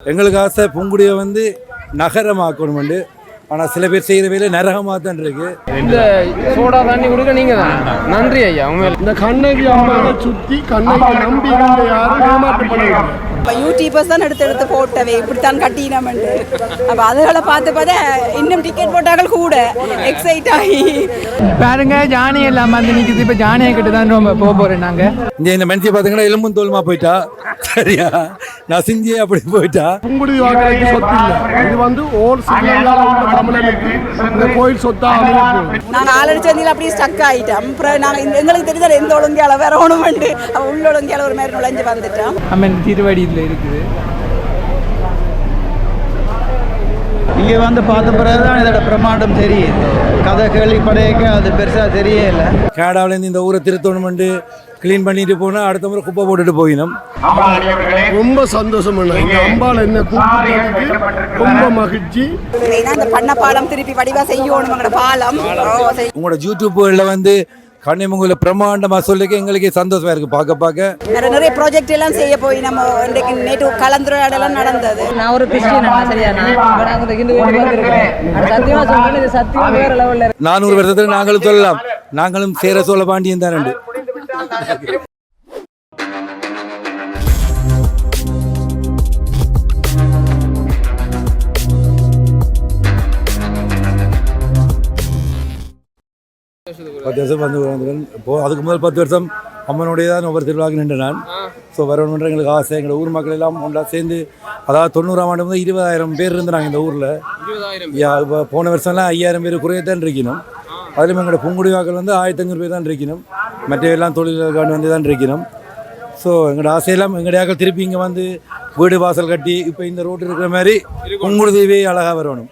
எங்களுக்கு ஆசை பூங்குடியை வந்து நகரமாக்கணும்ண்டு ஆனால் சில பேர் செய்கிற வேலை நரகமாக தான் இருக்கு. இந்த சோடா தண்ணி கொடுக்க நீங்க தான். நன்றி ஐயா உண்மையில. இந்த கண்ணகி அம்மாவை சுத்தி கண்ணகி நம்பி யாரும் ஏமாற்றப்படுவாங்க இப்போ யூடியூபர்ஸ் தான் எடுத்து எடுத்து போட்டவே இப்படித்தான் கட்டினமெண்டு அப்போ அதுகளை பார்த்து பார்த்தா இன்னும் டிக்கெட் போட்டார்கள் கூட எக்ஸைட் ஆகி. பாருங்க ஜானி எல்லாம் வந்து நிக்குது. இப்ப ஜானியை கிட்ட தான் ரொம்ப போக போறோம் நாங்க. இங்கே இந்த மனுஷன் பார்த்தீங்கன்னா எலும்பும் தோலுமா போயிட்டா? சரியா? நசிஞ்சே அப்படி போயிட்டா? புங்குடி வாக்கரைக்கு சொத்து இல்லை. இது வந்து ஓல் சிறிலங்கால உள்ள தமிழனுக்கு இந்த கோயில் சொத்தா நாங்கள் ஆலடி சந்தியில் அப்படியே ஸ்டக் ஆகிட்டோம் அப்புறம் நாங்கள் இந்த எங்களுக்கு தெரிஞ்சது எந்த ஒழுங்கால வேற ஒன்றுமெண்டு உள்ள ஒழுங்கால ஒரு மாதிரி நுழைஞ்சு வந்துட்டோம். அம்மன் திருவடியில் இருக்குது. இங்கே வந்து பார்த்த பிறகு தான் இதோட பிரம்மாண்டம் தெரியுது. கதை கேள்விப்படையக்க அது பெருசாக தெரியல. கனடாவிலேருந்து இந்த ஊரை திருத்தணுமெண்டு க்ளீன் பண்ணிட்டு போனால் அடுத்த முறை குப்பை போட்டுட்டு போயிடும். ரொம்ப சந்தோஷம் இந்த அம்பாள் என்ன ரொம்ப மகிழ்ச்சி. இந்த பண்ண பாலம் திருப்பி வடிவா செய்யணும் பாலம். உங்களோட யூடியூப்புகளில் வந்து கன்னிமுகத்தில் பிரம்மாண்டமாக சொல்லிக்க எங்களுக்கே சந்தோஷமாக இருக்குது பார்க்க பார்க்க. வேற நிறைய ப்ராஜெக்ட் எல்லாம் செய்ய போய் நம்ம இன்றைக்கு நேற்று கலந்துரையாடலாம் நடந்தது. நான் ஒரு கிறிஸ்டியன் சரியா? நான் இப்ப நான் இந்த ஹிந்து வீட்டுக்கு வந்திருக்கிறேன் ஆனா சத்தியமா சொல்றேன் இது சத்தியம் வேற லெவல்ல இருக்கு. நானூறு வருஷத்துல நாங்களும் சொல்லலாம். நாங்களும் சேர சோழ பாண்டியன் தான் பத்து வருஷம் வந்து வந்தவன். இப்போ அதுக்கு முதல் பத்து வருஷம் அம்மனுடைய தான் ஒவ்வொரு திருவிழாக்கு நின்று நான் ஸோ வரணுன்ற எங்களுக்கு ஆசை எங்களோட ஊர் மக்கள் எல்லாம் ஒன்றா சேர்ந்து அதாவது தொண்ணூறாம் ஆண்டு முதல் இருபதாயிரம் பேர் இருந்தாங்க இந்த ஊரில். இப்போ போன வருஷம்லாம் ஐயாயிரம் பேர் குறையத்தான் இருக்கணும் அதிலும் எங்களோட புங்குடி வாக்கள் வந்து ஆயிரத்தி ஐநூறு பேர் தான் இருக்கணும் மற்ற எல்லாம் தொழில்காண்டு வந்து தான் இருக்கணும் ஸோ எங்களோட ஆசையெல்லாம் எங்களுடைய ஆக்கள் திருப்பி இங்கே வந்து வீடு வாசல் கட்டி இப்போ இந்த ரோட்டு இருக்கிற மாதிரி புங்குடு தீவே அழகாக வரணும்.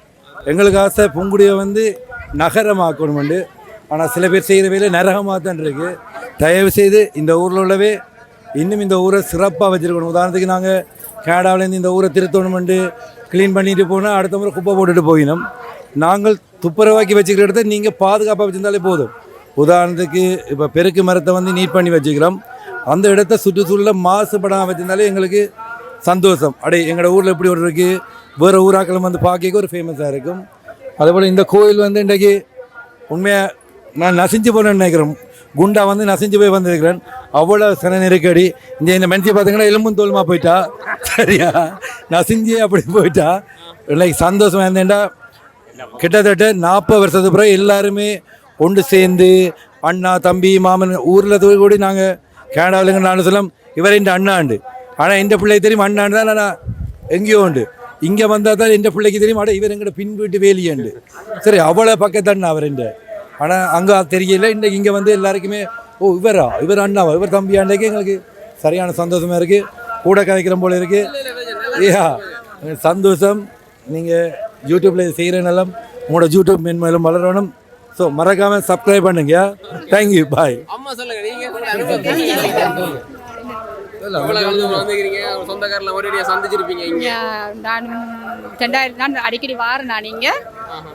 எங்களுக்கு ஆசை புங்குடியை வந்து நகரமாக்கணும்ண்டு. ஆனால் சில பேர் செய்கிற வேலை நரகமாக தான் இருக்குது தயவு செய்து இந்த ஊரில் உள்ளவே இன்னும் இந்த ஊரை சிறப்பாக வச்சுருக்கணும். உதாரணத்துக்கு நாங்கள் கேடாவிலேருந்து இந்த ஊரை திருத்தணும் திருத்தணுமெண்டு க்ளீன் பண்ணிட்டு போனால் அடுத்த முறை குப்பை போட்டுட்டு போயினோம் நாங்கள் துப்புரவாக்கி வச்சுக்கிற இடத்த நீங்கள் பாதுகாப்பாக வச்சுருந்தாலே போதும். உதாரணத்துக்கு இப்போ பெருக்கு மரத்தை வந்து நீட் பண்ணி வச்சுக்கிறோம். அந்த இடத்த சுற்றுச்சூழலில் மாசுபடாமல் வச்சுருந்தாலே எங்களுக்கு சந்தோஷம். அடே எங்களோட ஊரில் எப்படி ஒரு இருக்குது வேறு ஊராக்களும் வந்து பார்க்க ஒரு ஃபேமஸாக இருக்கும். அதேபோல் இந்த கோயில் வந்து இன்றைக்கு உண்மையாக நான் நசிஞ்சு போனேன்னு நினைக்கிறேன். குண்டா வந்து நசிஞ்சு போய் வந்திருக்கிறேன். அவ்வளோ சன நெருக்கடி. இந்த இந்த மனுஷன் பார்த்தீங்கன்னா எலும்பும் தோலுமா போயிட்டா. சரியா? நசிஞ்சு அப்படி போயிட்டா. லைக் சந்தோஷம் இருந்தேன்டா. கிட்டத்தட்ட நாற்பது வருஷத்துக்கு பிறகு எல்லாருமே ஒன்று சேர்ந்து அண்ணா தம்பி மாமன் ஊரில் கூடி நாங்கள் கனடாவிலங்க நான் சொல்லம். இவர் என் அண்ணாண்டு. ஆனால் என் பிள்ளைக்கு தெரியும்? அண்ணாண்டு தான் நான் எங்கேயோ உண்டு. இங்கே வந்தால் தான் என் பிள்ளைக்கு தெரியும்? அட இவர் எங்கிட்ட பின் வீட்டு வேலியாண்டு. சரி அவ்வளோ பக்கத்தான் அவர் இந்த ஆனால் அங்கே தெரியல. இன்றைக்கு இங்கே வந்து எல்லாருக்குமே ஓ இவரா? இவர் அண்ணாவா? இவர் தம்பியாண்டேக்கு எங்களுக்கு சரியான சந்தோஷமாக இருக்குது கூட கதைக்கிற போல இருக்குது ஏயா சந்தோஷம். நீங்கள் யூடியூப்பில் செய்கிற நலம் உங்களோட யூடியூப் மென்மேலும் வளரணும். ஸோ மறக்காமல் சப்ஸ்கிரைப் பண்ணுங்க. தேங்க்யூ பாய் அம்மா சொல்லுங்க நீங்க உங்க அனுபவம் எவ்வளவு காலத்துக்கு வந்துக்கிறீங்க உங்க சொந்தக்காரெல்லாம் ஒரேடியா சந்திச்சிருப்பீங்க நான் ரெண்டாயிரத்தி நான் அடிக்கடி வாரேன் நான் இங்கே.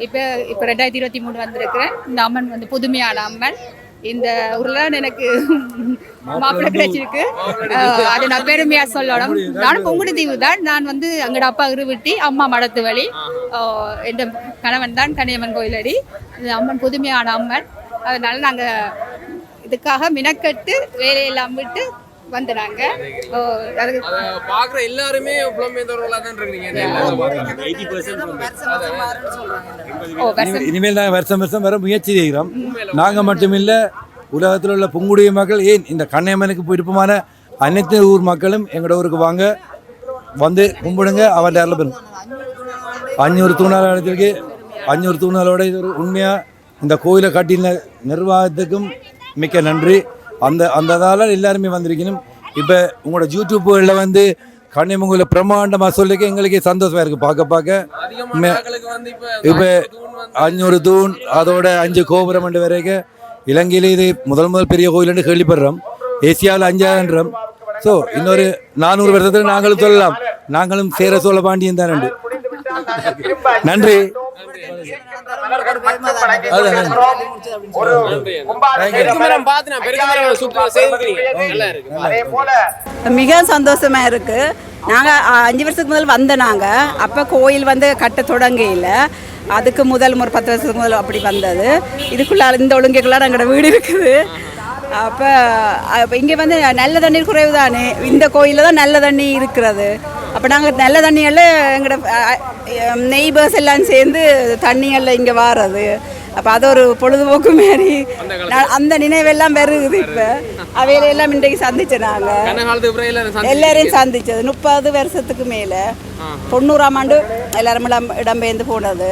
இப்போ இப்போ ரெண்டாயிரத்தி இருபத்தி மூணு வந்திருக்கிறேன் இந்த அம்மன் வந்து புதுமையான அம்மன். இந்த ஊரில் எனக்கு மாப்பிள்ளை கிடைச்சிருக்கு. அதை நான் பெருமையாக சொல்லணும். நானும் பொங்குடி தீவு தான். நான் வந்து எங்களோட அப்பா இருவிட்டி அம்மா மடத்து வழி என் கணவன் தான் கனியம்மன் கோயிலடி. அம்மன் புதுமையான அம்மன். அதனால நாங்கள் இதுக்காக மினக்கட்டு வேலையெல்லாம் விட்டு வந்து நாங்கள் அதுக்கு அத பாக்குற எல்லாருமே புலம்பெயர்ந்தவர்களா தான் இருக்கீங்க இனிமேல் நாங்கள் வருஷம் வருஷம் வர முயற்சி செய்கிறோம். நாங்கள் மட்டுமில்லை உலகத்தில் உள்ள புங்குடிய மக்கள் ஏன் இந்த கண்ணையம்மனுக்கு விருப்பமான அனைத்து ஊர் மக்களும் எங்களோட ஊருக்கு வாங்க. வந்து கும்பிடுங்க அவன் அருள் பெறும். அஞ்சூறு தூணால் இடத்திற்கு அஞ்சூறு தூணாலோட இது ஒரு உண்மையாக இந்த கோயிலை கட்டின நிர்வாகத்துக்கும் மிக்க நன்றி. அந்த அந்த இதால் எல்லாருமே வந்திருக்கணும். இப்போ உங்களோட யூடியூப்புகளில் வந்து கன்னிமுகவில் பிரம்மாண்டமாக சொல்லிக்க எங்களுக்கே சந்தோஷமாக இருக்குது பார்க்க பார்க்க. இப்ப அஞ்சூறு தூண் அதோட அஞ்சு கோபுரம் ரெண்டு வரைக்கும் இலங்கையில இது முதல் முதல் பெரிய கோயில்னு கேள்விப்படுறோம். ஏசியாவில் அஞ்சாயிரம் ஸோ இன்னொரு நானூறு வருஷத்துல நாங்களும் சொல்லலாம். நாங்களும் சேர சோழ பாண்டியன் தான் நன்றி. மிக சந்தோஷமா இருக்கு. நாங்கள் அஞ்சு வருஷத்துக்கு முதல் வந்த நாங்கள் அப்போ கோயில் வந்து கட்ட தொடங்கையில். அதுக்கு முதல் ஒரு பத்து வருஷத்துக்கு முதல் அப்படி வந்தது. இதுக்குள்ள இந்த ஒழுங்குக்குள்ளார எங்களோட வீடு இருக்குது. அப்போ அப்போ இங்கே வந்து நல்ல தண்ணீர் குறைவு தானே. இந்த கோயிலில் தான் நல்ல தண்ணி இருக்கிறது. அப்போ நாங்கள் நல்ல தண்ணியெல்லாம் எங்களோட நெய்பர்ஸ் எல்லாம் சேர்ந்து தண்ணியெல்லாம் இங்கே வாரது. அப்போ அது ஒரு பொழுதுபோக்கு நான் அந்த நினைவெல்லாம் வருகுது இப்போ. அவையிலெல்லாம் இன்றைக்கு சந்திச்சோம் நாங்கள் எல்லாரையும் சந்திச்சது. முப்பது வருஷத்துக்கு மேலே. தொண்ணூறாம் ஆண்டு எல்லாரும் இடம் இடம்பெயர்ந்து போனது.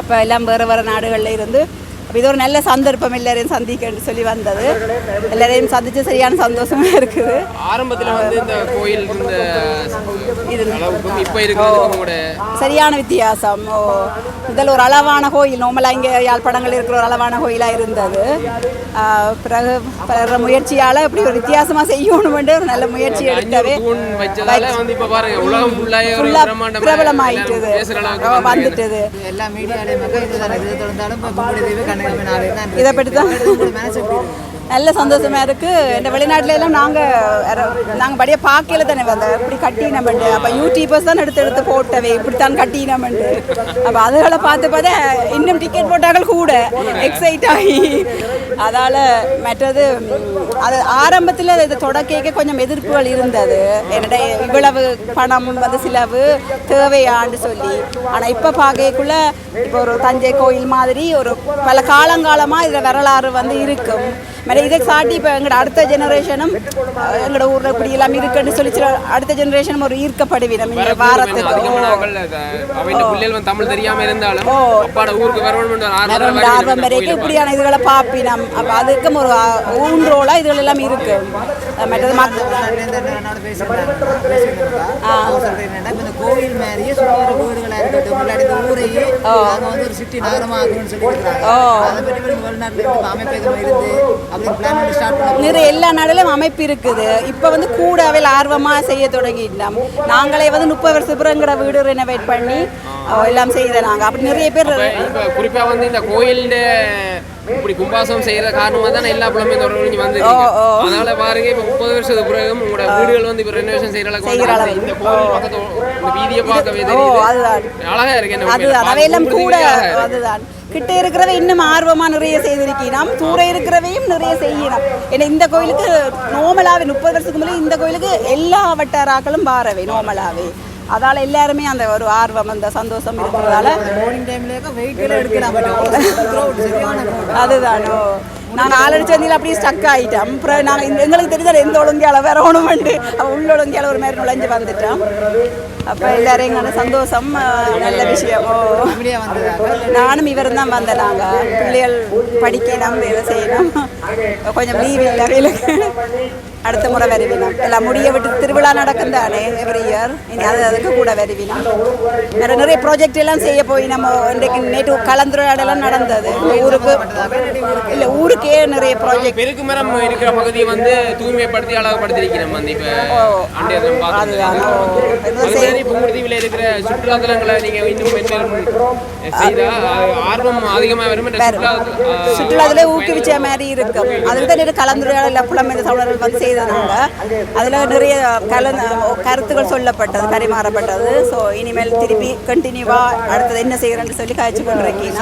அப்போ எல்லாம் வேறு வேறு நாடுகளில் இருந்து அப்ப இது ஒரு நல்ல சந்தர்ப்பம் எல்லாரையும் சந்திக்கன்னு சொல்லி வந்தது. எல்லாரையும் சந்திச்சு சரியான சந்தோஷமா இருக்குது. ஆரம்பத்துல வந்து இந்த கோயில் இந்த கூட சரியான வித்தியாசம். ஓ. முதல் ஒரு அளவான கோயில் நோமலாக இங்கே யாழ்ப்பாணங்கள் இருக்கிற ஒரு அளவான கோயிலாக இருந்தது. பிறகு பிறகு முயற்சியால் இப்படி ஒரு வித்தியாசமாக செய்யணுமென்று ஒரு நல்ல முயற்சி எடுக்கவே பிரபலமாயிட்டது. வந்துட்டது. எல்லா மீடியாலையும் இதை பற்றி தான் நல்ல சந்தோஷமா இருக்கு. இந்த வெளிநாட்டில எல்லாம் நாங்க நாங்க படிய பார்க்கல தானே வந்த இப்படி கட்டினமெண்டு அப்ப யூடியூபர்ஸ் தான் எடுத்து எடுத்து போட்டவே. இப்படித்தான் கட்டினமெண்டு அப்ப அதுகளை பார்த்து பார்த்தா இன்னும் டிக்கெட் போட்டார்கள் கூட. எக்ஸைட் ஆகி. அதால மற்றது அது ஆரம்பத்தில் இது தொடக்க கொஞ்சம் எதிர்ப்புகள் இருந்தது. என்னோட இவ்வளவு பணம் வந்து செலவு தேவையான்னு சொல்லி. ஆனால் இப்போ பார்க்கக்குள்ள இப்போ ஒரு தஞ்சை கோயில் மாதிரி ஒரு பல காலங்காலமாக இதில் வரலாறு வந்து இருக்கும். மேலே இதை சாட்டி இப்போ எங்களோட அடுத்த ஜெனரேஷனும் எங்களோட ஊரில் இப்படி எல்லாம் இருக்குன்னு சொல்லி சில அடுத்த ஜெனரேஷனும் ஒரு ஈர்க்கப்படுவினம் இந்த வாரத்துக்கு தமிழ் தெரியாம இருந்தாலும் அப்பாட ஊருக்கு வரணும் நிறைய ஆர்வம் வரைக்கும் இப்படியான இதுகளை பார்ப்பினம். அப்போ அதுக்கும் ஒரு ஊன்றோலாக இதுகள் எல்லாம் இருக்கு. மற்றது கோவில் மாதிரியே சுற்றி வீடுகளாக இருக்கட்டும் முன்னாடி இந்த ஊரையே நாங்கள் வந்து ஒரு சிட்டி நகரமாகணும்னு சொல்லியிருக்கிறாங்க அதை பற்றி வெளிநாட்டில் இருந்து அமைப்பு இருந்து நிறைய எல்லா நாடுலையும் அமைப்பு இருக்குது. இப்போ வந்து கூட அவையில் ஆர்வமாக செய்ய தொடங்கிட்டோம் நாங்களே வந்து முப்பது வருஷம் பிறங்கிற வீடு ரெனோவேட் பண்ணி எல்லாம் செய்த நாங்கள் அப்படி நிறைய பேர் இப்ப குறிப்பா வந்து இந்த கோயில்ட இப்படி கும்பாசம் செய்யற காரணமா தான் எல்லா இந்த ஒரு வந்து அதனால பாருங்க இப்ப முப்பது வருஷத்துக்கு பிறகு உங்களோட வீடுகள் வந்து இப்ப ரெனோவேஷன் செய்யற அளவுக்கு. இந்த கோயில் பக்கத்து வீதியை பார்க்கவே தெரியுது. அழகா இருக்கு அதுதான். அவையெல்லாம் கூட அதுதான். கிட்ட இருக்கிறவை இன்னும் ஆர்வமா நிறைய செய்திருக்கிறோம். தூர இருக்கிறவையும் நிறைய செய்யணும் ஏன்னா இந்த கோயிலுக்கு நோமலாவே முப்பது வருஷத்துக்கு முன்னாடி இந்த கோயிலுக்கு எல்லா வட்டாராக்களும் பாரவை நோமலாவே. அதால எல்லாருமே அந்த ஒரு ஆர்வம் அந்த சந்தோஷம் இருக்கிறதால அதுதானோ. நாங்கள் ஆலடி அப்படியே ஸ்டக் ஆகிட்டோம் அப்புறம் நாங்கள் இந்த எங்களுக்கு தெரிஞ்சது எந்த ஒழுங்கால வரணுமெண்டு அவள் உள்ள ஒழுங்கால ஒரு மாதிரி நுழைஞ்சு வந்துட்டோம். அப்போ எல்லாரும் எங்களோட சந்தோஷம் நல்ல விஷயம். ஓ. நானும் இவரும் தான் வந்த நாங்கள் பிள்ளைகள் படிக்கணும் வேலை செய்யணும். கொஞ்சம் லீவ் இல்லை வேலைக்கு அடுத்த முறை வருவினம் எல்லாம் முடிய விட்டு திருவிழா நடக்கும் தானே எவ்ரி இயர் இனி அது அதுக்கு கூட வருவினம் வேற நிறைய ப்ராஜெக்ட் எல்லாம் செய்ய போய் நம்ம இன்றைக்கு நேற்று கலந்துரையாடலாம் நடந்தது. இந்த ஊருக்கு. இல்லை ஊருக்கே நிறைய ப்ராஜெக்ட் பெருக்கு மரம் இருக்கிற பகுதியை வந்து தூய்மைப்படுத்தி அழகுபடுத்திருக்கிறோம் வந்து இப்ப அதுதான். புங்குடுதீவில் இருக்கிற சுற்றுலா தலங்களை நீங்க இன்னும் ஆர்வம் அதிகமா வரும்? என்ற சுற்றுலா ஆ, சுற்றுலாவில் ஊக்குவிச்ச மாதிரி இருக்கும். அதில் தான் நிறைய கலந்துரையாடல் புலமைந்த சோழர்கள் வந்து செய்ததுனால அதில் நிறைய கலந்து கருத்துக்கள் சொல்லப்பட்டது பரிமாறப்பட்டது. ஸோ இனிமேல் திருப்பி கண்டினியூவாக அடுத்தது என்ன செய்கிறேன்னு சொல்லி காய்ச்சி கொண்டிருக்கீங்க.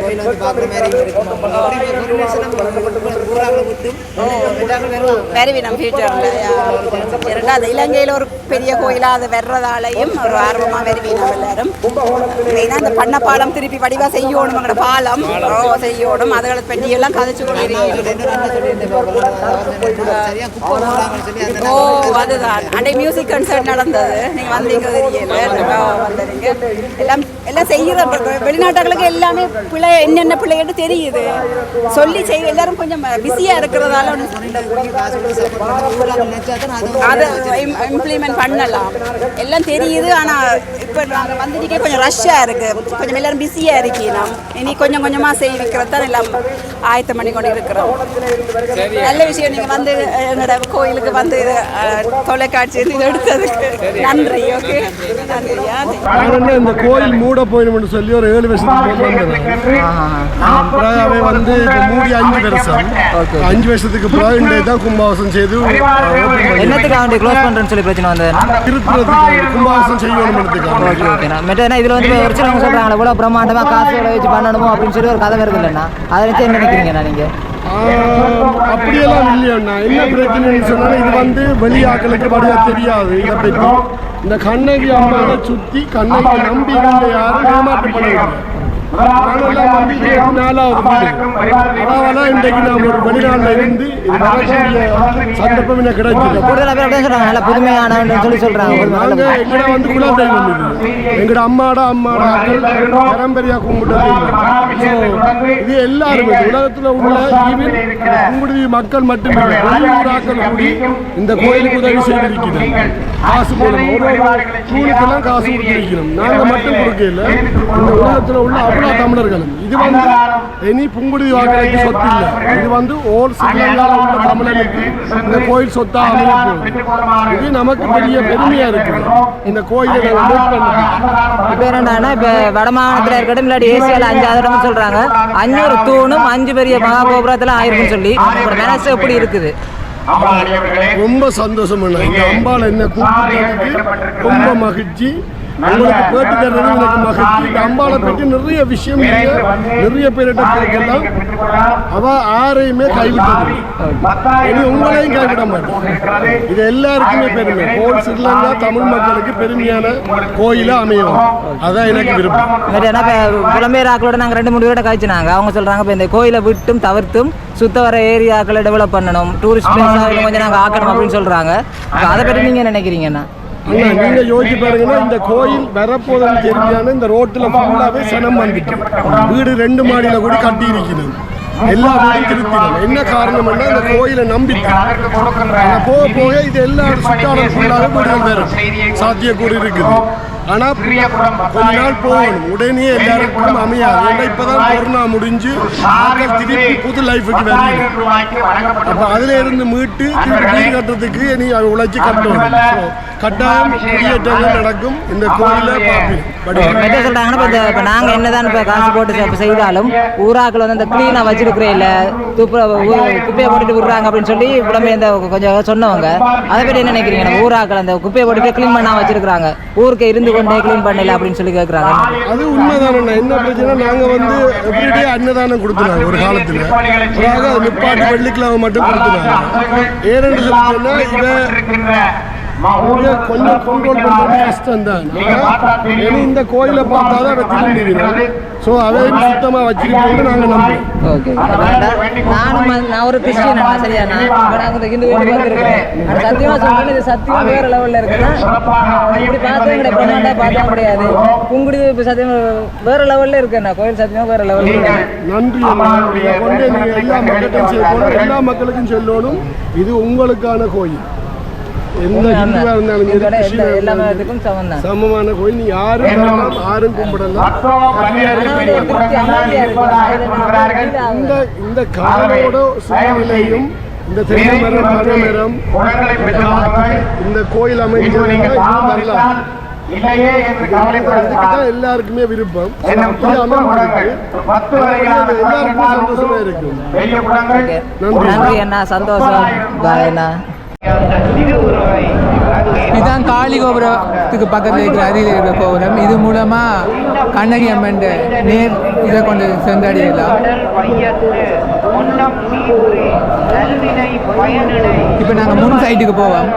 கோயில் வந்து பார்க்குற மாதிரி இருக்கும் ஊராக ஃபியூச்சரில் இரண்டாவது இலங்கையில் ஒரு பெரிய கோயிலாக அது வர்றதாலையும் ஒரு ஆர்வமாக வருவி எல்லாரும். மெயினாக அந்த பண்ணப்பாலம் திருப்பி வடிவாக செய்யணும் எங்களோட பாலம். செய்யணும். அதுகளை பற்றி எல்லாம் கதைச்சு சரியா ஓ அதுதான். அன்றை மியூசிக் கன்சர்ட் நடந்தது. நீங்கள் வந்தீங்க தெரியல ஓ, எல்லாம் எல்லாம் செய்கிற வெளிநாட்டுகளுக்கு எல்லாமே பிள்ளை என்னென்ன பிள்ளைன்னு தெரியுது. சொல்லி செய்ய எல்லாரும் கொஞ்சம் பிஸியாக இருக்கிறதால அது இம்ப்ளிமெண்ட் பண்ணலாம். எல்லாம் தெரியுது ஆனால் இப்போ நாங்கள் வந்துட்டு கொஞ்சம் ரஷ்ஷாக இருக்குது கொஞ்சம் எல்லாரும் பிஸியாக இருக்கீங்க. இனி கொஞ்சம் கொஞ்சமாக செய்விக்கிறது தான் எல்லாம் ஆயத்தம் பண்ணி கொண்டு இருக்கிறோம். நல்ல விஷயம் நீங்கள் வந்து என்னோட கோயிலுக்கு வந்து தொலைக்காட்சி இது எடுத்ததுக்கு நன்றி ஓகே? நன்றியா நான் இந்த கோயில் மூட போயிடும்னு சொல்லி ஒரு ஏழு வருஷத்துக்கு வந்து அஞ்சு வருஷம். அஞ்சு வருஷத்துக்கு பிறகு இன்றைய தான் கும்பாவசம் செய்து என்னத்துக்கு அவன் க்ளோஸ் பண்றேன்னு சொல்லி பிரச்சனை வந்தது? திருத்துறதுக்கு கும்பாவசம் செய்யணும்ன்றதுக்காக ஓகே ஓகேண்ணா மெட்டா இதுல வந்து ஒரு சிலவங்க சொல்றாங்க இவ்வளோ பிரம்மாண்டமா காசு வச்சு பண்ணணுமோ அப்படின்னு சொல்லி ஒரு கதை வருது இல்லைண்ணா. அதை வச்சு என்ன நினைக்கிறீங்கண்ணா நீங்க? ஆஹ், அப்படியெல்லாம் இல்லையண்ணா என்ன பிரச்சனைன்னு சொன்னாலும் இது வந்து வெளியாக்களுக்கு வடிவா தெரியாது. இதை பற்றி. இந்த கண்ணகி அம்மாவை சுற்றி கண்ணகி நம்பி யாரும் ஏமாற்றம் புதுமையானவன்னு சொல்லி சொல்றாங்க நாங்க எங்கட அம்மாட அம்மாட பரம்பரையா கும்பிட்டது இது. எல்லாருமே உலகத்துல உள்ள ஈவன் கும்பிடுதி மக்கள் மட்டுமே வெளியூர் ஆக்கள் கூடி இந்த கோயிலுக்கு உதவி செய்திருக்கிறோம் காசு போடணும். காசு கொடுத்திருக்கிறோம். நாங்க மட்டும் கொடுக்கல. இந்த உலகத்துல உள்ள அவ்வளோ தமிழர்களும். இது வந்து இனி புங்குடுதி வாக்களுக்கு சொத்து இல்லை. இது வந்து ஓல் ஸ்ரீலங்காவில் உள்ள தமிழனுக்கு இந்த கோயில் சொத்தா அமைய போகுது. இது நமக்கு பெரிய பெருமையா இருக்கு இந்த கோயிலை இப்போ என்னன்னா இப்போ வடமாகாணத்தில் இருக்கட்டும் இல்லாட்டி ஏசியாவில் அஞ்சாவது இடம்னு சொல்றாங்க. அஞ்சூறு தூணும் அஞ்சு பெரிய மகா கோபுரத்தில் ஆயிருக்குன்னு சொல்லி. மனசு எப்படி இருக்குது? ரொம்ப சந்தோஷம். இந்த அம்பாள் என்ன கூப்பிட்டதுக்கு ரொம்ப மகிழ்ச்சி. உங்களுக்கு பேட்டி தர்றது எனக்கு மகிழ்ச்சி இந்த அம்பாளை பற்றி நிறைய விஷயம். நிறைய பேர்கிட்ட கேட்கலாம் அவ யாரையுமே கைவிட்டது. இனி உங்களையும் கைவிட மாட்டேன் இது எல்லாருக்குமே பெருமை. கோல் ஸ்ரீலங்கா தமிழ் மக்களுக்கு பெருமையான கோயிலா அமையும் அதான் எனக்கு விருப்பம். ஆக்களோட நாங்கள் ரெண்டு மூணு பேரோட கழிச்சுனாங்க அவங்க சொல்றாங்க இப்போ இந்த கோயிலை விட்டும் தவிர்த்தும் சுத்த வர ஏரியாக்களை டெவலப் பண்ணணும். டூரிஸ்ட் பிளேஸாக கொஞ்சம் நாங்கள் ஆக்கணும் அப்படின்னு சொல்றாங்க. இப்போ அதை பற்றி நீங்க என்ன நினைக்கிறீங்கண்ணா அண்ணா நீங்க யோசிச்சு பாருங்கன்னா இந்த கோயில் வரப்போதுன்னு தெரிஞ்சான இந்த ரோட்டுல ஃபுல்லாவே சனம் வந்துட்டு வீடு ரெண்டு மாடியில கூட கட்டி இருக்கணும் எல்லா வீடும் திருத்தினோம். என்ன காரணம்னா இந்த கோயிலை நம்பிட்டோம். போக போக இது எல்லா சுற்றாலும் ஃபுல்லாவே வீடுகள் வரும் சாத்தியக்கூறு இருக்குது. ஆனா கொஞ்ச நாள் போகணும். உடனே எல்லாருக்கும் அமையாது. ஏன்னா இப்பதான் கொரோனா முடிஞ்சு ஆட்கள் திருப்பி புது லைஃபுக்கு வரீங்க அப்ப அதுல இருந்து மீட்டு திருப்பி வீடு கட்டுறதுக்கு நீ அதை உழைச்சி கட்டணும். கட்டாயம் குடியேற்றங்கள் நடக்கும். இந்த கோயிலை பார்ப்பீங்க. மெட்ட சொல்றாங்கன்னா இப்போ இந்த இப்போ நாங்கள் என்னதான் இப்போ காசு போட்டு செய்தாலும் ஊராக்கள் வந்து அந்த க்ளீனாக வச்சிருக்கிறே இல்லை துப்பு குப்பையை போட்டுட்டு விடுறாங்க அப்படின்னு சொல்லி உடம்பே இந்த கொஞ்சம் சொன்னவங்க. அதை பற்றி என்ன நினைக்கிறீங்க? ஊராக்கள் அந்த குப்பையை போட்டுட்டு க்ளீன் பண்ணாம வச்சிருக்காங்க ஊருக்கு இருந்து கொண்டே க்ளீன் பண்ணல அப்படின்னு சொல்லி கேட்குறாங்க அது உண்மைதானே என்ன பிரச்சனை நாங்க வந்து எவ்ரிடே அன்னதானம் கொடுத்துனாங்க ஒரு காலத்துல. அதாவது அது வெள்ளிக்கிழமை மட்டும் கொடுத்துனாங்க ஏன்னு சொன்னா இவ கொஞ்சம் கண்ட்ரோல் கஷ்டம் தான். இந்த கோயிலை பார்த்தாதான் அவ திரும்பி ஸோ அதையும் சுத்தமா வச்சுக்கிட்டு நாங்க நம்புறோம். ஓகே. நானும் நான் ஒரு கிறிஸ்டியன் சரியா நான் நாங்கள் இந்த சத்தியமாக இது சத்தியம் வேற லெவலில் இருக்குன்னா இப்படி பார்த்தா எங்களை பார்த்தா முடியாது இப்போ சத்தியம் வேற லெவலில் இருக்குண்ணா கோயில் சத்தியமாக வேற லெவலில் இருக்கு நன்றி கொண்டு எல்லா மக்களுக்கும் சொல்லணும் எல்லா மக்களுக்கும் சொல்லணும் இது உங்களுக்கான கோயில். எந்த ஹிந்துவா இருந்தாலும் சரி, இதோட கிறிஸ்டியனா எல்லா எல்லா இருந்தாலும் சரி, மதத்துக்கும் சமம் தான் சமமான கோயில் நீ யாரும் யாரும் கும்பிடலாம். இந்த இந்த காலோட சூழ்நிலையும் இந்த தென்னை மரம் பனை மரம் இந்த கோயில் வரலாம். தான் எல்லாருக்குமே விருப்பம். எல்லாருக்குமே சந்தோஷமா இருக்கும். நன்றி. நன்றி அண்ணா. சந்தோஷம். இதுதான் காளி கோபுரத்துக்கு பக்கத்தில் இருக்கிற அருகில் இருக்கிற கோபுரம். இது மூலமாக கண்ணகி அம்மன் நேர் இதை கொண்டு சென்றடையலாம். இப்போ நாங்கள் முன் சைட்டுக்கு போவோம்.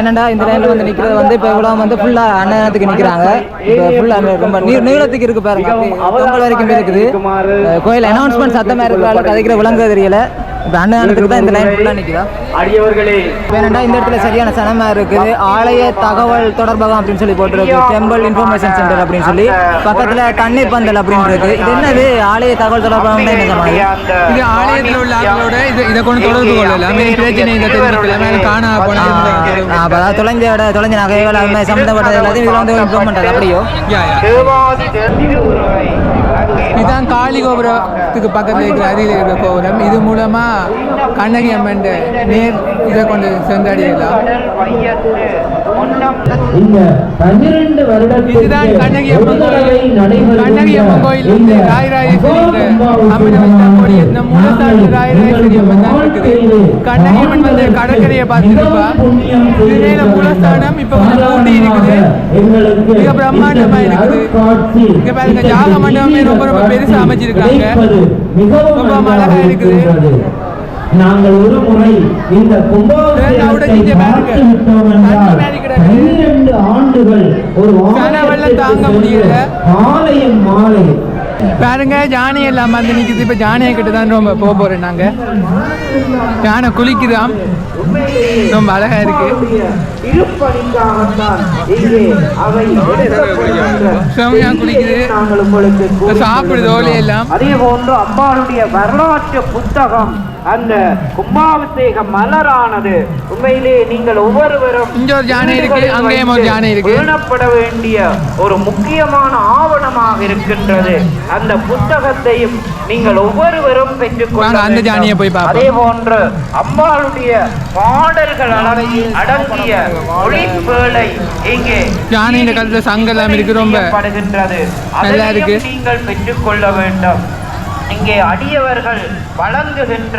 என்னடா இந்த லைன்ல வந்து நிக்கிறது வந்து இப்போ இவ்வளோ வந்து ஃபுல்லா அன்னத்துக்கு நிக்கிறாங்க. இப்போ ஃபுல்லா ரொம்ப நீர் நீளத்துக்கு இருக்கு பாருங்க. பொங்கல் வரைக்கும் இருக்குது. கோயில் அனௌன்ஸ்மெண்ட் சத்தமா இருக்கிற அளவுக்கு கதைக்கிற விளங்க தெரியல. இப்போ அன்னதானத்துக்கு தான் இந்த லைன் ஃபுல்லாக நிற்குதா வேணுண்டா இந்த இடத்துல சரியான சனமா இருக்குது. ஆலய தகவல் தொடர்பகம் அப்படின்னு சொல்லி போட்டிருக்கு. டெம்பிள் இன்ஃபர்மேஷன் சென்டர் அப்படின்னு சொல்லி. பக்கத்தில் தண்ணீர் பந்தல் அப்படின்னு இருக்கு. இது என்னது? ஆலய தகவல் தொடர்பகம் என்ன சமாளி இது ஆலயத்தில் உள்ள ஆட்களோட இது இதை கொண்டு தொடர்பு கொள்ளலாம். இது பிரச்சனை இந்த காண போனால் அப்போ அதாவது தொலைஞ்ச இட தொலைஞ்ச நகைகள் அது மாதிரி சம்மந்தப்பட்டது எல்லாத்தையும் இதில் வந்து இன்ஃபார்ம் பண்ணுறது அப்படியோ? இதுதான் காளி கோபுரத்துக்கு பக்கத்தில் இருக்கிற அருகில் இருக்கிற கோபுரம். இது மூலமா கண்ணகி அம்மன் நேர் இதை கொண்டு சென்றடையலாம் வந்து இந்த மூலத்தாண்டு ராயராஜேஸ்வரி அம்மன் தான் இருக்குது. கண்ணகி அம்மன் வந்து கடற்கரையை பார்த்துருப்பா மேல மூலஸ்தானம் இப்போ கொஞ்சம் கூட்டி இருக்குது. மிக பிரம்மாண்டமா இருக்குது. இங்க பாருங்க ஜாக மண்டபமே ரொம்ப ரொம்ப பெருசா அமைச்சிருக்காங்க. ரொம்ப அழகா இருக்குது. நாங்கள் ஒரு முறை இந்த கும்பாபிஷேகத்தை பார்த்து விட்டோம் என்றால் பன்னிரண்டு ஆண்டுகள் ஒரு மாலை. பாருங்க ஜானை எல்லாம் வந்து நிக்குது. இப்ப ஜானையை கிட்ட தான் ரொம்ப போக போறோம் நாங்க. யானை குளிக்குதாம். ரொம்ப அழகா இருக்கு. செமையா குளிக்குது. நாங்கள். சாப்பிடுது ஓலை எல்லாம் அதே போன்று அம்பாளுடைய வரலாற்று புத்தகம். அந்த கும்பாபிஷேக மலரானது உண்மையிலே நீங்கள் ஒவ்வொருவரும் இங்க ஒரு யானை இருக்கு, அங்கேயும் ஒரு யானை இருக்கு. பேணப்பட வேண்டிய ஒரு முக்கியமான ஆவணமாக இருக்கின்றது அந்த புத்தகத்தையும் நீங்கள் ஒவ்வொருவரும் பெற்றுக்கொள்ள அந்த போய். அதே போன்று அம்பாளுடைய பாடல்கள் அடங்கி- அடங்கிய ஒளிப்பேழை இங்கே யானையின் கழுத்துல சங்கெல்லாம் இருக்கு, ரொம்ப நல்லா இருக்கு. நீங்கள் பெற்றுக்கொள்ள வேண்டும் இங்கே அடியவர்கள் வழங்குகின்ற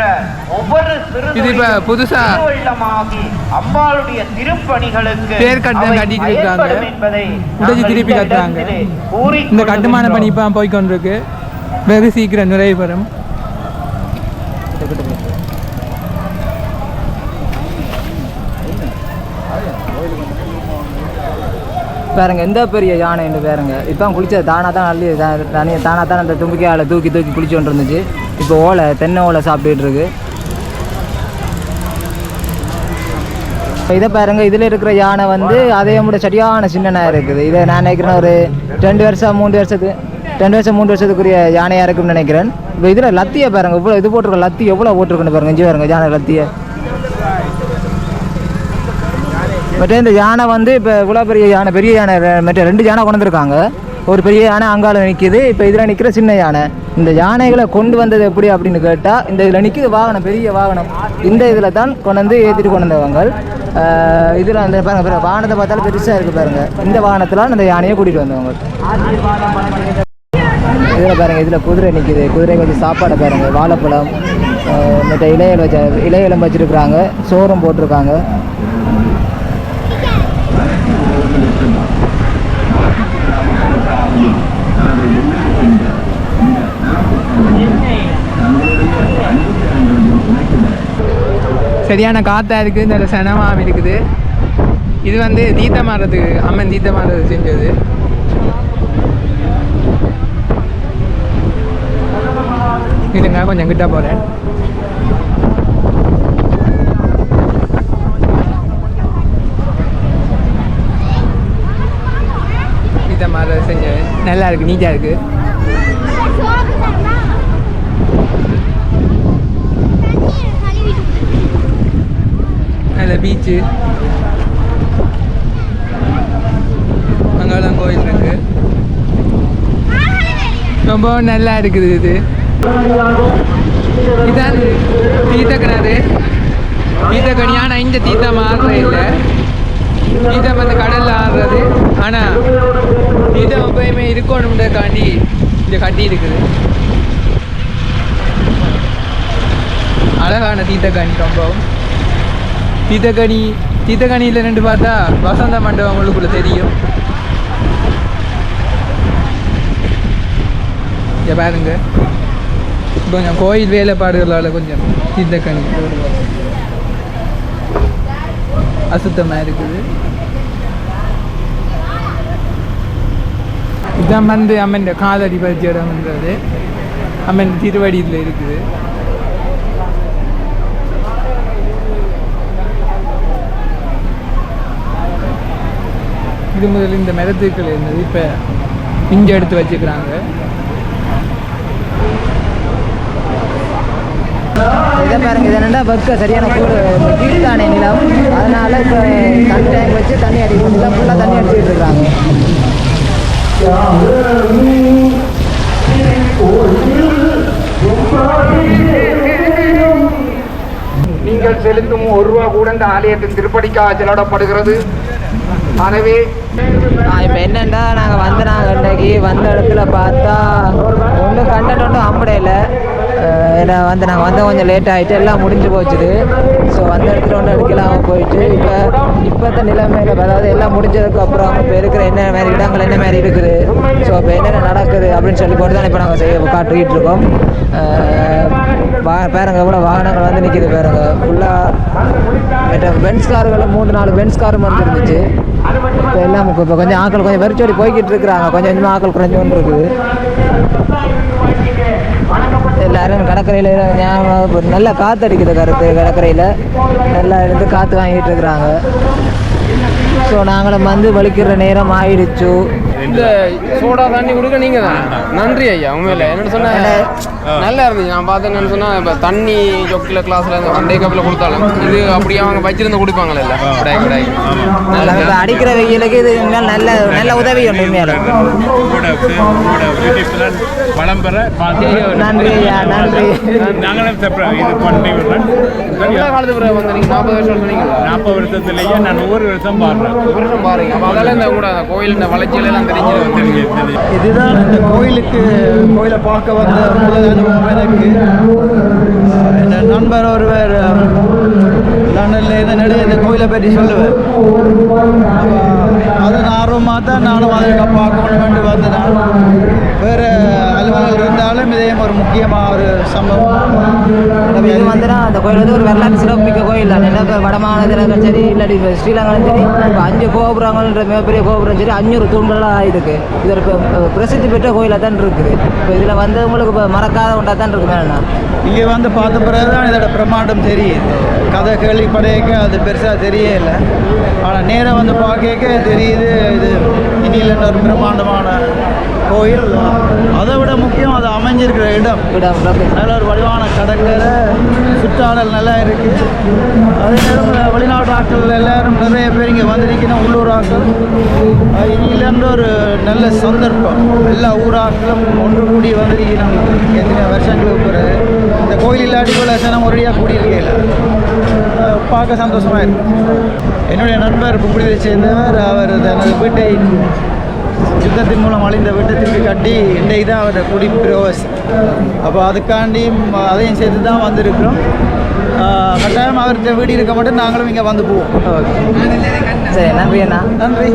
ஒவ்வொரு சிறு புதுசா திருவள்ளமாகி அம்பாளுடைய திருப்பணிகளுக்கு பேர் கட்டடம் அவை கட்டிட்டு இருக்காங்க. உடைச்சு திருப்பி கட்டுறாங்க. இந்த கட்டுமான பணி. இப்போ போய் கொண்டிருக்கு வெகு சீக்கிரம் நிறைவு பெறும் பாருங்க எந்த பெரிய யானைன்னு பாருங்க. இப்போ குளிச்சது தானாக தான் அள்ளி தனியாக தானாக தான் அந்த தும்பிக்கையால் தூக்கி தூக்கி குளிச்சு கொண்டு இருந்துச்சு இப்போ ஓலை தென்னை ஓலை சாப்பிட்டுட்டு இருக்கு. இப்போ இதை பாருங்க இதில் இருக்கிற யானை வந்து அதே மூட சரியான சின்னனாக இருக்குது. இதை நான் நினைக்கிறேன் ஒரு ரெண்டு வருஷம் மூணு வருஷத்துக்கு ரெண்டு வருஷம் மூணு வருஷத்துக்குரிய யானையாக இருக்கும்னு நினைக்கிறேன். இப்போ இதில் லத்தியை பாருங்க இவ்வளோ இது போட்டிருக்க லத்தி எவ்வளோ போட்டிருக்குன்னு பாருங்க இஞ்சி பாருங்க யானை லத்தியை. மற்ற இந்த யானை வந்து இப்போ இவ்வளோ பெரிய யானை பெரிய யானை மற்ற ரெண்டு யானை கொண்டுருக்காங்க ஒரு பெரிய யானை அங்கால நிற்கிது இப்போ இதில் நிற்கிற சின்ன யானை. இந்த யானைகளை கொண்டு வந்தது எப்படி அப்படின்னு கேட்டால் இந்த இதில் நிற்கிது வாகனம் பெரிய வாகனம். இந்த இதில் தான் கொண்டு வந்து ஏற்றிட்டு கொண்டு வந்தவங்க. இதில் அந்த பாருங்க வாகனத்தை பார்த்தாலும் பெருசாக இருக்குது பாருங்கள் இந்த வாகனத்தில் அந்த யானையை கூட்டிகிட்டு வந்தவங்க. இதில் பாருங்கள் இதில் குதிரை நிற்கிது குதிரை கொஞ்சம் சாப்பாடை பாருங்கள் வாழைப்பழம் மற்ற இலையில வச்ச இலையிலம் வச்சுருக்குறாங்க சோறும் போட்டிருக்காங்க. சரியான காற்றா இருக்குது இந்த சனமாக இருக்குது. இது வந்து தீத்த மாறதுக்கு அம்மன் தீத்த மாறது செஞ்சது. இதுங்க கொஞ்சம் கிட்ட போகிறேன் தீத்த மாறது செஞ்சது நல்லா இருக்கு நீட்டாக இருக்குது அதில் பீச்சு அங்கெல்லாம் கோயில் இருக்கு. ரொம்ப நல்லா இருக்குது இது. இதான் தீர்த்த கிணறு தீர்த்த கனி ஆனால் இந்த தீர்த்தம் ஆடுறது இல்லை. தீர்த்தம் அந்த கடலில் ஆடுறது. ஆனால் தீர்த்தம் எப்பயுமே இருக்கணும்ன்றதுக்காண்டி இங்கே கட்டி இருக்குது. அழகான தீர்த்தக்கனி ரொம்பவும். தீர்த்தக்கனி தீர்த்தக்கனியில் ரெண்டு பார்த்தா வசந்த மண்டபம் உங்களுக்குள்ள தெரியும். இங்க பாருங்க. கொஞ்சம் கோயில் வேலைப்பாடுகளால் கொஞ்சம் தீர்த்தக்கனி அசுத்தமாக இருக்குது. இதான் வந்து அம்மன் காதடி பறிச்ச வந்தது அம்மன் திருவடியில் இருக்குது. இது முதல் இந்த மரத்துக்கள் இருந்தது இப்போ இங்கே எடுத்து வச்சுக்கிறாங்க. இதை பாருங்க இது என்னடா வெக்க சரியான கூடு கீழ்த்தானே நிலம். அதனால இப்போ தண்ணி டேங்க் வச்சு தண்ணி அடிக்கணும் நிலம் ஃபுல்லாக தண்ணி அடிச்சுட்டு இருக்காங்க. நீங்கள் செலுத்தும் ஒரு ரூபா கூட இந்த ஆலயத்தின் திருப்படிக்காக செலவிடப்படுகிறது எனவே இப்போ என்னென்னா நாங்கள் வந்து நாங்கள் இன்றைக்கி வந்த இடத்துல பார்த்தா ஒன்றும் கண்டென்ட் ஒன்றும் அம்படையில் ஏன்னா வந்து நாங்கள் வந்தோம் கொஞ்சம் லேட் ஆகிட்டு எல்லாம் முடிஞ்சு போச்சுது. ஸோ வந்த இடத்துல ஒன்றும் எடுக்கலாம் போயிட்டு இப்போ இப்போத்த நிலைமையில் அதாவது எல்லாம் முடிஞ்சதுக்கு அப்புறம் இப்போ இருக்கிற என்ன மாதிரி இடங்கள் என்ன மாதிரி இருக்குது? ஸோ இப்போ என்னென்ன நடக்குது அப்படின்னு சொல்லி போட்டு தான் இப்போ நாங்கள் செய்ய காட்டிக்கிட்டு இருக்கோம். வா பேருங்க கூட வாகனங்கள் வந்து நிற்கிது பேருங்க ஃபுல்லாக பென்ஸ் கார்களும் மூணு நாலு பென்ஸ் காரும் வந்து இருந்துச்சு இப்போ எல்லாம் இப்போ கொஞ்சம் ஆட்கள் கொஞ்சம் வெறிச்சோடி போய்கிட்டு இருக்கிறாங்க. கொஞ்சம் கொஞ்சமாக ஆக்கள் குறைஞ்சு கொண்டு இருக்குது. எல்லாரும் கடற்கரையில் ஞாபகம் நல்லா காற்று அடிக்குது கருத்து கடற்கரையில். நல்லா இருந்து காற்று வாங்கிட்டு இருக்கிறாங்க. ஸோ நாங்களும் வந்து வலிக்கிற நேரம் ஆயிடுச்சு. இந்த சோடா தண்ணி கொடுக்க நீங்க தான். நன்றி ஐயா உண்மையில. என்னன்னு சொன்னா நல்லா இருந்துச்சு நான் பார்த்தேன்னு சொன்னா இப்போ தண்ணி ஜொக்கில் கிளாஸ்ல ஒன் கப்பில் கொடுத்தாலும் இது அப்படியே அவங்க வச்சிருந்து குடிப்பாங்கல்ல கடாய் கடாய் நல்லா அடிக்கிற வெயிலுக்கு இது நல்ல நல்ல உதவி உண்டு உண்மையால. வளம் பெற நன்றி ஐயா நன்றி. நாங்களும் இது பண்ணி விடுறேன் காலத்துக்கு பிறகு வந்து நீங்கள் நாற்பது வருஷம் சொன்னீங்களா நாற்பது வருஷத்துலேயே நான் ஒவ்வொரு வருஷம் பாடுறேன் ஒரு வருஷம் பாருங்க அப்போ அதெல்லாம் இந்த கூட அந்த கோயில் இந்த வளர்ச்சியில தெரிஞ்சு இதுதான் இந்த கோயிலுக்கு கோயிலை பார்க்க வந்த எனக்கு என் நண்பர் ஒருவர் லண்டனில் இருந்து நடுவே இந்த கோயிலை பற்றி சொல்லுவார். அதன் ஆர்வமாக தான் நானும் அதை பார்க்கணும்னு வந்தேன் வேறு இதே ஒரு முக்கியமாக ஒரு சம்பவம். இது வந்துனா அந்த கோயில் வந்து ஒரு வரலாற்று சிறப்புமிக்க கோயில். தான் என்ன இப்போ வட மாநிலத்தில் சரி இல்லாட்டி ஸ்ரீலங்காலும் சரி இப்போ அஞ்சு கோபுரங்கள்ன்ற மிகப்பெரிய கோபுரம் சரி அஞ்சூறு தூண்களாக ஆயிருக்கு. இது ஒரு பிரசித்தி பெற்ற கோயிலாக தான் இருக்குது. இப்போ இதில் வந்தவங்களுக்கு இப்போ மறக்காத ஒன்றா தான் இருக்கு மேலே இங்கே வந்து பார்த்த பிறகு தான் இதோட பிரம்மாண்டம் தெரியுது. கதை கேள்விப்படையக்க அது பெருசாக தெரியல. ஆனால் நேராக வந்து பார்க்க தெரியுது இது இனியில் ஒரு பிரம்மாண்டமான கோயில். அதை விட முக்கியம் அது அமைஞ்சிருக்கிற இடம். இடம் நல்ல ஒரு வடிவான கடற்கரை சுற்றாடல் நல்லா இருக்குது அதே நேரம் வெளிநாட்டு ஆட்கள் எல்லாரும் நிறைய பேர் இங்கே வந்திருக்கணும் உள்ளூர் ஆட்கள். அஹ் இனியிலேருந்து ஒரு நல்ல சந்தர்ப்பம். எல்லா ஊராக்களும் ஒன்று கூடி வந்திருக்கணும். எத்தனை வருஷங்களுக்கு பிறகு. இந்த கோயில் இல்லாட்டி போல சனம் ஒரேடியாக கூடியிருக்கையில் பார்க்க சந்தோஷமாக இருக்கு. என்னுடைய நண்பர் புங்குடியை சேர்ந்தவர் அவர் தனது வீட்டை யுத்தத்தின் மூலம் அழிந்த வீட்டத்திற்கு கட்டி இன்றைக்கு தான் அவர் குடி பிரவேசம். அப்போ அதுக்காண்டி அதையும் சேர்த்து தான் வந்திருக்கிறோம். கட்டாயம் அவர்கிட்ட வீடு இருக்க மட்டும் நாங்களும் இங்கே வந்து போவோம். சரி நன்றி அண்ணா. நன்றி.